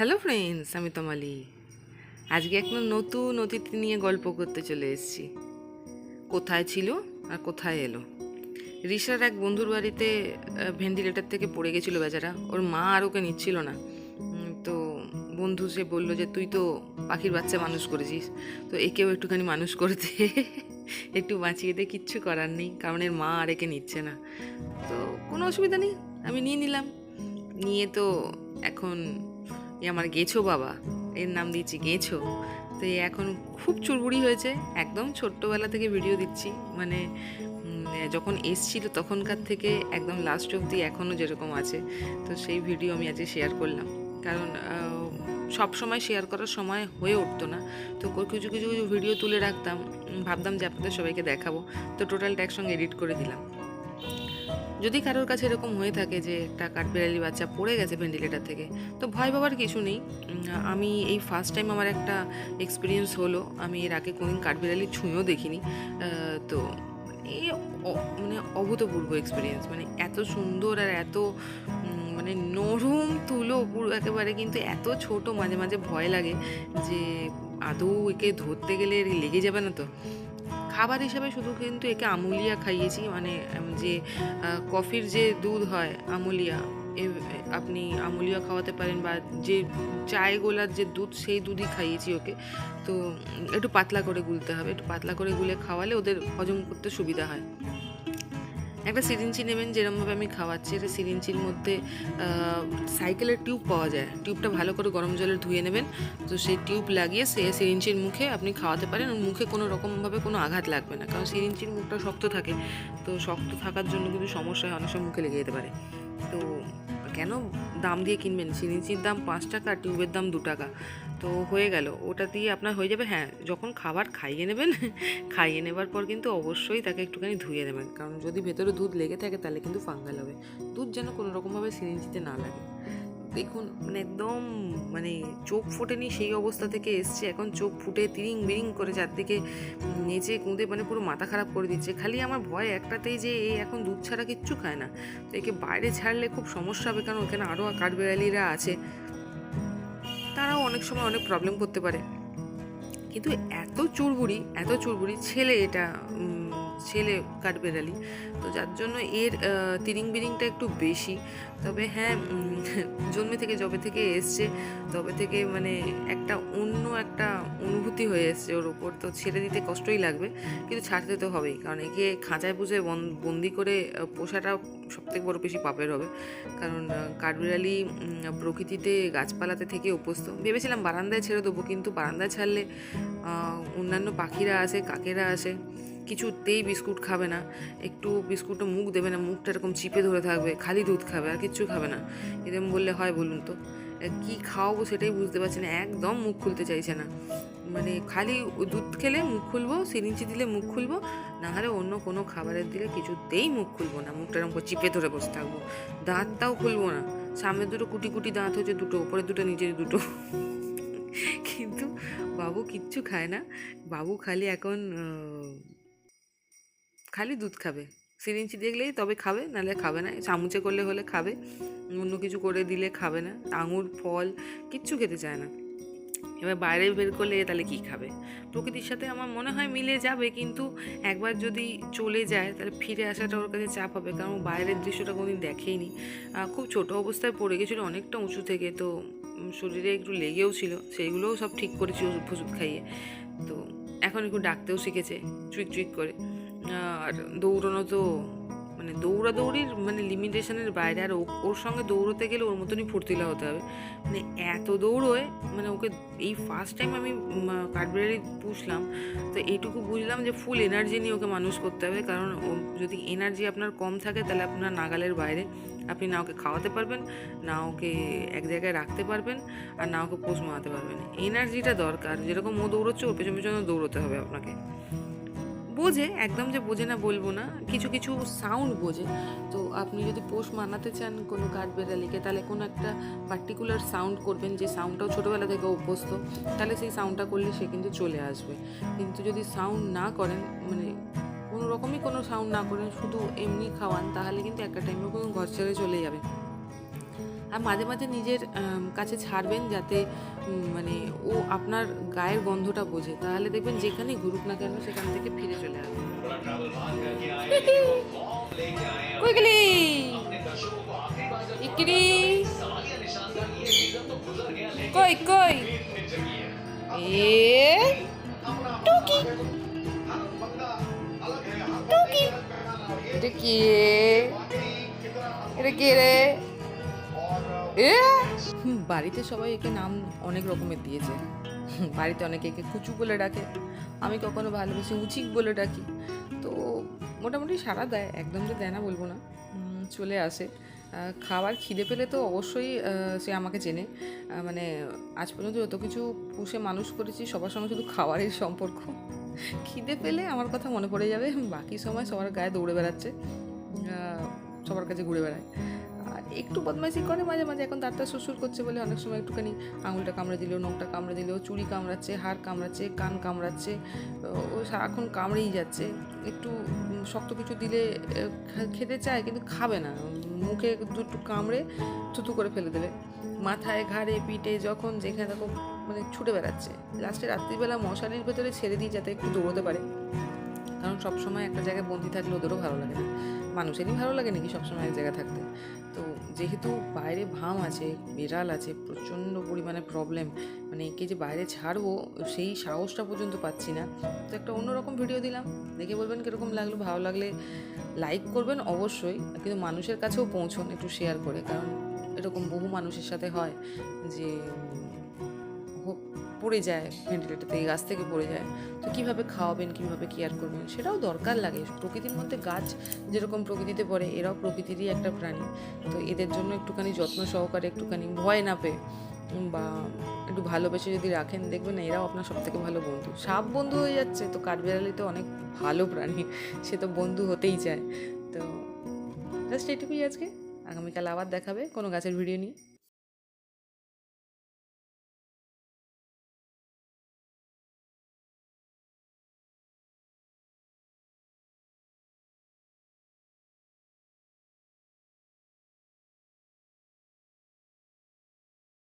Hello friends, আমি তমালি। আজকে একটা নতুন অতিথি নিয়ে গল্প করতে চলে এসেছি। কোথায় ছিল আর কোথায় এলো? রিসার এক বন্ধুর বাড়িতে ভেন্টিলেটার থেকে পড়ে গেছিল বেচারা। ওর মা আর ওকে নিচ্ছিল না। তো বন্ধু সে বলল যে, তুই তো পাখির বাচ্চা মানুষ করেছিস, তো একেও একটুখানি মানুষ করে দে। একটু বাঁচিয়ে দে, কিচ্ছু করার নেই, কারণ এর মা আর একে নিচ্ছে না। তো কোনো অসুবিধা নেই, আমি নিয়ে নিলাম। নিয়ে তো এখন এ আমার গেছো বাবা। এর নাম দিয়েছি গেছো। তো এ এখন খুব চুরবুড়ি হয়েছে, একদম ছোট্টবেলা থেকে ভিডিও দিচ্ছি। মানে যখন এসছিল তখনকার থেকে একদম লাস্ট অবধি এখনও যেরকম আছে। তো সেই ভিডিও আমি আজকে শেয়ার করলাম। কারণ সব সময় শেয়ার করার সময় হয়ে উঠতো না। তো কিছু কিছু কিছু ভিডিও তুলে রাখতাম। ভাবতাম যে আপনাদের সবাইকে দেখাবো। তো টোটালটা একসঙ্গে এডিট করে দিলাম। যদি কারোর কাছে এরকম হয়ে থাকে যে একটা কাঠবিড়ালি বাচ্চা পড়ে গেছে ভেন্টিলেটার থেকে, তো ভয় পাবার কিছু নেই। আমি এই ফার্স্ট টাইম আমার একটা এক্সপিরিয়েন্স হলো। আমি এর আগে কোনোদিন কাঠবিড়ালি ছুঁয়েও দেখিনি। তো এই মানে অভূতপূর্ব এক্সপিরিয়েন্স মানে এত সুন্দর আর এত মানে নরম তুলো, পুরো একেবারে কিন্তু এত ছোট, মাঝে মাঝে ভয় লাগে যে আদৌ একে ধরতে গেলে লেগে যাবে না তো। খাবার হিসাবে শুধু কিন্তু একে আমুলিয়া খাইয়েছি মানে যে কফির যে দুধ হয়, আমুলিয়া আপনি আমুলিয়া খাওয়াতে পারেন বা যে চায় গোলার যে দুধ, সেই দুধই খাইয়েছি ওকে। তো একটু পাতলা করে গুলতে হবে, একটু পাতলা করে গুলে খাওয়ালে ওদের হজম করতে সুবিধা হয়। একটা সিরিঞ্চি নেবেন যেরমভাবে আমি খাওয়াচ্ছি এটা সিরিঞ্চির মধ্যে সাইকেলের টিউব পাওয়া যায়। টিউবটা ভালো করে গরম জলে ধুয়ে নেবেন। তো সেই টিউব লাগিয়ে সে সিরিঞ্চির মুখে আপনি খাওয়াতে পারেন। মুখে কোনো রকমভাবে কোনো আঘাত লাগবে না। কারণ সিরিঞ্চির মুখটা শক্ত থাকে। তো শক্ত থাকার জন্য কিন্তু সমস্যা হয়, অনেক সময় মুখে লেগে যেতে পারে। তো কেন দাম দিয়ে কিনবেন? সিরিঞ্চির দাম পাঁচ টাকা, টিউবের দাম দু টাকা। তো হয়ে গেল, ওটা দিয়ে আপনার হয়ে যাবে। হ্যাঁ যখন খাবার খাইয়ে নেবেন, খাইয়ে নেবার পর কিন্তু অবশ্যই তাকে একটুখানি ধুয়ে নেবেন। কারণ যদি ভেতরে দুধ লেগে থাকে, তাহলে কিন্তু ফাঙ্গাল হবে। দুধ যেন কোনো রকমভাবে সিরিঞ্জিতে না লাগে। দেখুন মানে একদম মানে চোখ ফোটেনি সেই অবস্থা থেকে এসছে। এখন চোখ ফুটে তিরিং বিরিং করে চারদিকে নেচে কুঁদে মানে পুরো মাথা খারাপ করে দিচ্ছে। খালি আমার ভয় একটাতেই যে এ এখন দুধ ছাড়া কিচ্ছু খায় না। তো একে বাইরে ছাড়লে খুব সমস্যা হবে, কারণ ওখানে আরও কাঠবেড়ালিরা আছে। তারাও অনেক সময় অনেক প্রবলেম করতে পারে। কিন্তু এত চুরবুড়ি এত চুরবুড়ি, ছেলে এটা ছেলে কাঠবেড়ালি তো যার জন্য এর তিরিং বিরিংটা একটু বেশি। তবে হ্যাঁ জন্মে থেকে, যবে থেকে এসছে, তবে থেকে মানে একটা অন্য একটা অনুভূতি হয়ে এসছে ওর ওপর তো ছেড়ে দিতে কষ্টই লাগবে, কিন্তু ছাড়তে তো হবেই। কারণ একে খাঁচায় বন- বন্দি করে পোষাটা সবথেকে বড় বেশি পাপের হবে। কারণ কাঠবিড়ালি প্রকৃতিতে গাছপালাতে থেকে অভ্যস্ত। ভেবেছিলাম বারান্দায় ছেড়ে দেবো, কিন্তু বারান্দায় ছাড়লে অন্যান্য পাখিরা আসে, কাকেরা আসে কিছুতেই বিস্কুট খাবে না। একটু বিস্কুটও মুখ দেবে না, মুখটা এরকম চিপে ধরে থাকবে, খালি দুধ খাবে, আর কিচ্ছু খাবে না। এরকম বললে হয় বলুন তো। কি খাওয়াবো সেটাই বুঝতে পারছি না, একদম মুখ খুলতে চাইছে না। মানে খালি দুধ খেলে মুখ খুলবো সিরিঞ্চি দিলে মুখ খুলবো, না হলে অন্য কোনো খাবারের দিলে কিছুতেই মুখ খুলবো না, মুখটা এরকম চিপে ধরে বসে থাকব। দাঁতটাও খুলবো না। সামনে দুটো কুটি কুটি দাঁত হচ্ছে দুটো, ওপরে দুটো নিচের দুটো। কিন্তু বাবু কিচ্ছু খায় না। বাবু খালি এখন খালি দুধ খাবে। সিরিঞ্চি দেখলেই তবে খাবে, নাহলে খাবে না। চামচে করলে হলে খাবে, অন্য কিছু করে দিলে খাবে না। আঙুর, ফল, কিচ্ছু খেতে চায় না। এবার বাইরে বের করলে তাহলে কি খাবে? প্রকৃতির সাথে আমার মনে হয় মিলে যাবে, কিন্তু একবার যদি চলে যায়, তাহলে ফিরে আসাটা ওর কাছে চাপ হবে। কারণ বাইরের দৃশ্যটা কোনোদিন দেখেইনি। খুব ছোট অবস্থায় পড়ে গেছিল, অনেকটা উঁচু থেকে। তো শরীরে একটু লেগেও ছিল। সেইগুলোও সব ঠিক করেছি ওষুধ খাইয়ে। তো, এখন একটু ডাকতেও শিখেছে চুইক চুইক করে। আর দৌড়ানো তো মানে দৌড়াদৌড়ির মানে লিমিটেশনের বাইরে, আর ওর সঙ্গে দৌড়তে গেলে ওর মতনই ফুর্তিলা হতে হবে। মানে এত দৌড়োয় মানে ওকে এই ফার্স্ট টাইম আমি কাঠবিড়ালি পুষলাম, তো এইটুকু বুঝলাম যে ফুল এনার্জি নিয়ে ওকে মানুষ করতে হবে, কারণ যদি এনার্জি আপনার কম থাকে, তাহলে আপনার নাগালের বাইরে। আপনি না ওকে খাওয়াতে পারবেন, না ওকে এক জায়গায় রাখতে পারবেন, আর না ওকে পোষ মারাতে পারবেন। এনার্জিটা দরকার, যেরকম ও দৌড়চ্ছে, ওর পেছন পেছনে দৌড়তে হবে আপনাকে। বোঝে, একদম যে বোঝে না বলব না, কিছু কিছু সাউন্ড বোঝে। তো আপনি যদি পোষ মানাতে চান কোনো কাঠবেড়ালিকে তাহলে কোনো একটা পার্টিকুলার সাউন্ড করবেন যে সাউন্ডটাও ছোটোবেলা থেকে অভ্যস্ত, তাহলে সেই সাউন্ডটা করলে সে কিন্তু চলে আসবে। কিন্তু যদি সাউন্ড না করেন মানে কোনো রকমই কোনো সাউন্ড না করেন, শুধু এমনি খাওয়ান, তাহলে কিন্তু একটা টাইমে কোনো ঘর ছেড়ে চলে যাবে। আর মাঝে মাঝে নিজের কাছে ছাড়বেন যাতে মানে ও আপনার গায়ের গন্ধটা বোঝে। তাহলে দেখবেন যেখানেই ঘুরুক না কেন সেখান থেকে ফিরে চলে আসবে। কই কই কই? এ? টুকি? টুকি? এটা কি? এটা কে রে? এ? বাড়িতে সবাই একে নাম অনেক রকমের দিয়েছে। বাড়িতে অনেকে একে কুচু বলে ডাকে। আমি কখনো ভালোবেসে উচিক বলে ডাকি। তো মোটামুটি সারা দেয়, একদম যে দেয় না বলব না। চলে আসে। খাবার খিদে পেলে তো অবশ্যই সে আমাকে চেনে। মানে আজ পর্যন্ত যত কিছু পুষে মানুষ করেছি, সবার সঙ্গে শুধু খাবারের সম্পর্ক। খিদে পেলে আমার কথা মনে পড়ে যাবে। বাকি সময় সবার গায়ে দৌড়ে বেড়াচ্ছে। সবার কাছে ঘুরে বেড়ায়। একটু বদমাইশি করে মাঝে মাঝে, এখন দাঁতটা শ্বশুর করছে বলে অনেক সময় একটুখানি আঙুলটা কামড়ে দিল নখটা কামড়ে দিল চুড়ি কামড়াচ্ছে হাড় কামড়াচ্ছে, কান কামড়াচ্ছে, ও সারাক্ষণ কামড়েই যাচ্ছে। একটু শক্ত কিছু দিলে খেতে চায় কিন্তু খাবে না। মুখে দুটো কামড়ে থুতু করে ফেলে দেবে মাথায়, ঘাড়ে, পিঠে যখন যেখানে দেখো মানে ছুটে বেড়াচ্ছে। লাস্টে রাত্রিবেলা মশারির ভেতরে ছেড়ে দিই যাতে একটু দৌড়তে পারে। কারণ সবসময় একটা জায়গায় বন্দি থাকলে ওদেরও ভালো লাগে না। মানুষেরই ভালো লাগে নাকি সবসময় এক জায়গায় থাকতে? তো যেহেতু বাইরে ভাম আছে, বিড়াল আছে, প্রচণ্ড পরিমাণে প্রবলেম মানে একে যে বাইরে ছাড়বো, সেই সাহসটা পর্যন্ত পাচ্ছি না। তো একটা অন্যরকম ভিডিও দিলাম, দেখে বলবেন কীরকম লাগল, ভালো লাগলে লাইক করবেন অবশ্যই, কিন্তু মানুষের কাছেও পৌঁছন, একটু শেয়ার করে, কারণ এরকম বহু মানুষের সাথে হয় যে পড়ে যায় ভেন্টিলেটার থেকে, গাছ থেকে পড়ে যায়। তো কীভাবে খাওয়াবেন, কীভাবে কেয়ার করবেন, সেটাও দরকার লাগে। প্রকৃতির মধ্যে গাছ যেরকম প্রকৃতিতে পড়ে, এরাও প্রকৃতিরই একটা প্রাণী। তো এদের জন্য একটুখানি যত্ন সহকারে একটুখানি ভয় না পেয়ে বা একটু ভালোবেসে যদি রাখেন, দেখবেন এরাও আপনার সব থেকে ভালো বন্ধু। সাপ বন্ধু হয়ে যাচ্ছে, তো কাঠবিড়ালি তো অনেক ভালো প্রাণী, সে তো বন্ধু হতেই চায়। তো জাস্ট এটুকুই আজকে। আগামীকাল আবার দেখাবে কোনো গাছের ভিডিও নিয়ে।